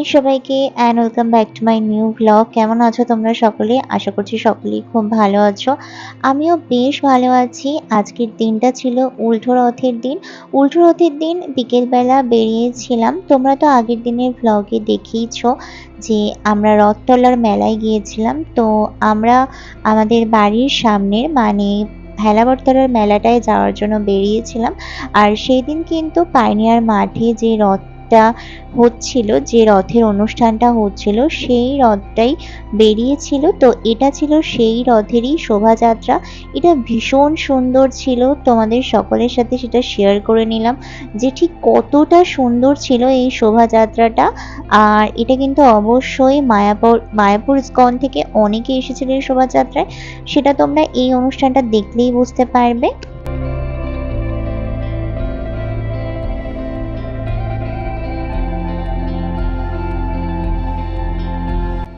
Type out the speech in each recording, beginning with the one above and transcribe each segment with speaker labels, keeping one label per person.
Speaker 1: High সবাইকে and welcome back to my new blog কেমন আছো তোমরা সকলে? আশা করছি সকলেই খুব ভালো আছো। আমিও বেশ ভালো আছি। আজকের দিনটা ছিল উল্টো রথের দিন। উল্টো রথের দিন বিকেলবেলা বেরিয়েছিলাম। তোমরা তো আগের দিনের ব্লগে দেখেইছো যে আমরা রথতলার মেলায় গিয়েছিলাম। তো আমরা আমাদের বাড়ির সামনের মানে ভেলাবরতলার মেলাটায় যাওয়ার জন্য বেরিয়েছিলাম। আর সেই দিন কিন্তু পাইনিয়ার মাঠে যে রথটা হচ্ছিল, যে রথের অনুষ্ঠানটা হচ্ছিল, সেই রথটাই বেরিয়েছিল। তো এটা ছিল সেই রথেরই শোভাযাত্রা। এটা ভীষণ সুন্দর ছিল, তোমাদের সকলের সাথে সেটা শেয়ার করে নিলাম যে ঠিক কতটা সুন্দর ছিল এই শোভাযাত্রাটা। আর এটা কিন্তু অবশ্যই মায়াপুর মায়াপুর থেকে অনেকে এসেছিল এই শোভাযাত্রায়। সেটা তোমরা এই অনুষ্ঠানটা দেখলেই বুঝতে পারবে।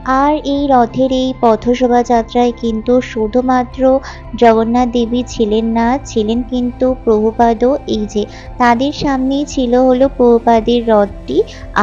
Speaker 1: আর এই রথের এই পথ শোভাযাত্রায় কিন্তু শুধুমাত্র জগন্নাথ দেবী ছিলেন না, ছিলেন কিন্তু প্রভুপাদও। এই যে তাদের সামনেই ছিল হলো প্রভুপাদের রথটি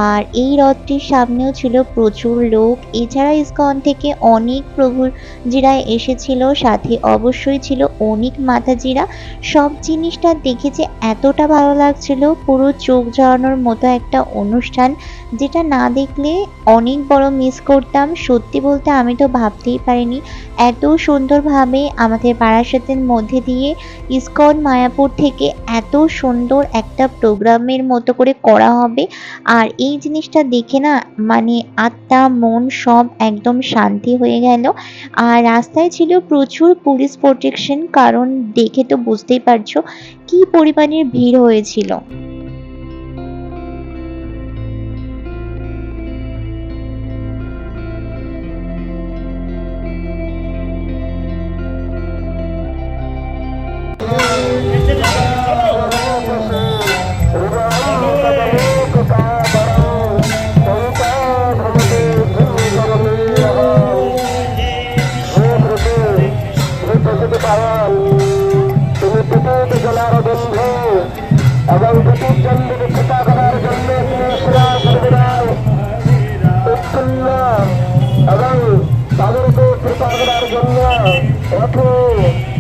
Speaker 1: আর এই রথটির সামনেও ছিল প্রচুর লোক। এছাড়া ইস্কন থেকে অনেক প্রভুর প্রভুজিরা এসেছিল, সাথে অবশ্যই ছিল অনেক মাতাজিরা। সব জিনিসটা দেখে যে এতটা ভালো লাগছিল, পুরো চোখ জড়ানোর মতো একটা অনুষ্ঠান। যেটা না দেখলে অনেক বড় মিস করতাম। সত্যি বলতে আমি তো ভাবতেই পারিনি। এত সুন্দরভাবে আমাদের বারাসাতের মধ্যে দিয়ে ইস্কন, মায়াপুর থেকে এত সুন্দর একটা প্রোগ্রামের মতো করে করা হবে। আর এই জিনিসটা দেখে না মানে আত্মা, মন সব একদম শান্তি হয়ে গেল। আর রাস্তায় ছিল প্রচুর পুলিশ প্রোটেকশন কারণ দেখে তো বুঝতেই পারছ কি পরিমাণের ভিড় হয়েছিল।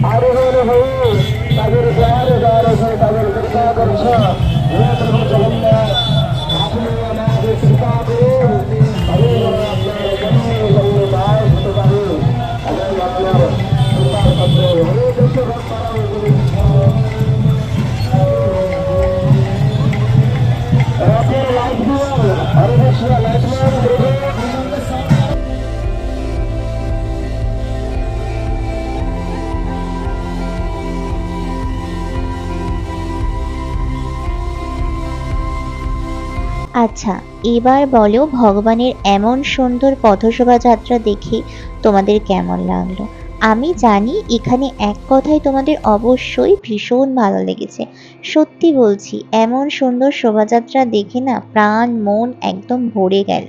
Speaker 2: আরোহণ হয়ে তাদের দ্বারে দ্বারে হয়ে তাদের কৃপা করছ
Speaker 1: আচ্ছা এবার বলো ভগবানের এমন সুন্দর পথশোভাযাত্রা দেখে তোমাদের কেমন লাগল? আমি জানি এখানে এক কথায় তোমাদের অবশ্যই ভীষণ ভালো লেগেছে। সত্যি বলছি, এমন সুন্দর শোভাযাত্রা দেখে না প্রাণ, মন একদম ভরে গেল।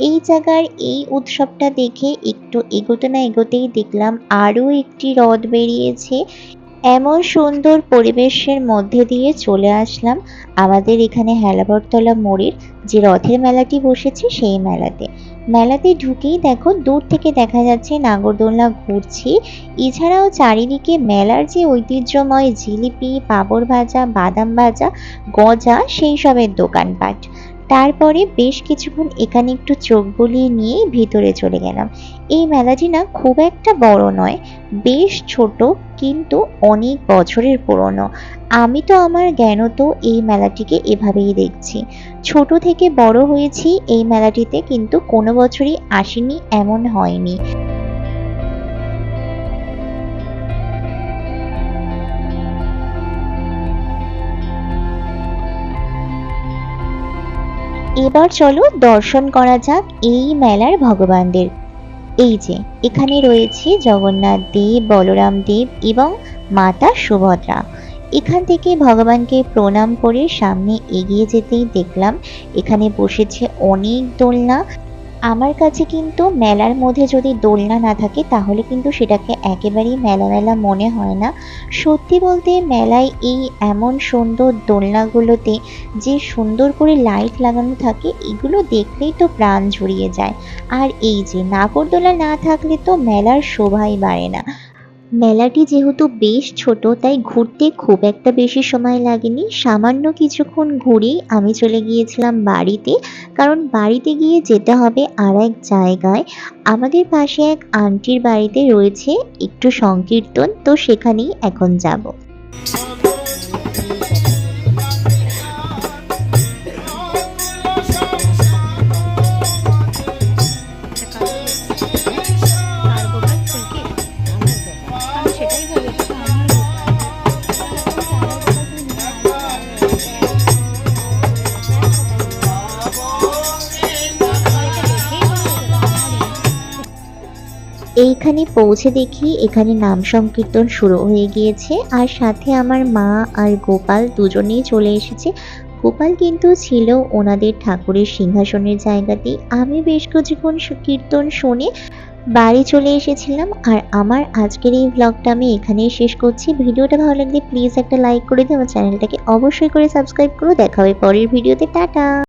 Speaker 1: এই জায়গার এই উৎসবটা দেখে একটু এগোতে না এগোতেই দেখলাম আরও একটি রথ বেরিয়েছে। এমন সুন্দর পরিবেশের মধ্যে দিয়ে চলে আসলাম আমাদের এখানে হেলাবরতলা মোড়ের যে রথের মেলাটি বসেছে সেই মেলাতে। মেলাতে ঢুকেই দেখো দূর থেকে দেখা যাচ্ছে নাগরদোলনা ঘুরছে। এছাড়াও চারিদিকে মেলার যে ঐতিহ্যময় জিলিপি, পাঁপড় ভাজা, বাদাম ভাজা, গজা, সেই সবের দোকানপাট। তারপরে বেশ কিছুক্ষণ এখানে একটু চোখ বুলিয়ে নিয়ে ভিতরে চলে গেলাম। এই মেলাটি না খুব একটা বড় নয়, বেশ ছোট কিন্তু অনেক বছরের পুরনো। আমি তো আমার জ্ঞানত এই মেলাটিকে এভাবেই দেখছি। ছোট থেকে বড় হয়েছি এই মেলাটিতে কিন্তু কোনো বছরই আসেনি, এমন হয়নি। এবার চলো দর্শন করা যাক এই মেলার ভগবানদের। এই যে, এখানে রয়েছে জগন্নাথ দেব, বলরাম দেব এবং মাতা সুভদ্রা। এখান থেকে ভগবানকে প্রণাম করে সামনে এগিয়ে যেতেই দেখলাম, এখানে বসেছে অনেক দোলনা। আমার কাছে কিন্তু মেলার মধ্যে যদি দোলনা না থাকে, তাহলে কিন্তু সেটাকে একেবারেই মেলা মেলা মনে হয় না। সত্যি বলতে মেলায় এই এমন সুন্দর দোলনাগুলোতে যে সুন্দর করে লাইট লাগানো থাকে, এগুলো দেখলেই তো প্রাণ জুড়িয়ে যায়। আর এই যে নাগরদোলা না থাকলে তো মেলার শোভাই বাড়ে না। মেলাটি যেহেতু বেশ ছোট, তাই ঘুরতে খুব একটা বেশি সময় লাগেনি। সামান্য কিছুক্ষণ ঘুরেই আমি চলে গিয়েছিলাম বাড়িতে, কারণ বাড়িতে গিয়ে যেতে হবে আর এক জায়গায়। আমাদের পাশে এক আন্টির বাড়িতে রয়েছে একটু সংকীর্তন, তো সেখানেই এখন যাব। এইখানে পৌঁছে দেখি এখানে নাম সংকীর্তন শুরু হয়ে গিয়েছে। আর সাথে আমার মা আর গোপাল দুজনেই চলে এসেছে। গোপাল কিন্তু ছিল ওনাদের ঠাকুরের সিংহাসনের জায়গাতেই। আমি বেশ কিছুক্ষণ কীর্তন শুনে বাড়ি চলে এসেছিলাম। আর আমার আজকের এই ব্লগটা আমি এখানেই শেষ করছি। ভিডিওটা ভালো লাগলে প্লিজ একটা লাইক করে দিও। আমার চ্যানেলটাকে অবশ্যই করে সাবস্ক্রাইব করো। দেখা হবে পরের ভিডিওতে। টাটা!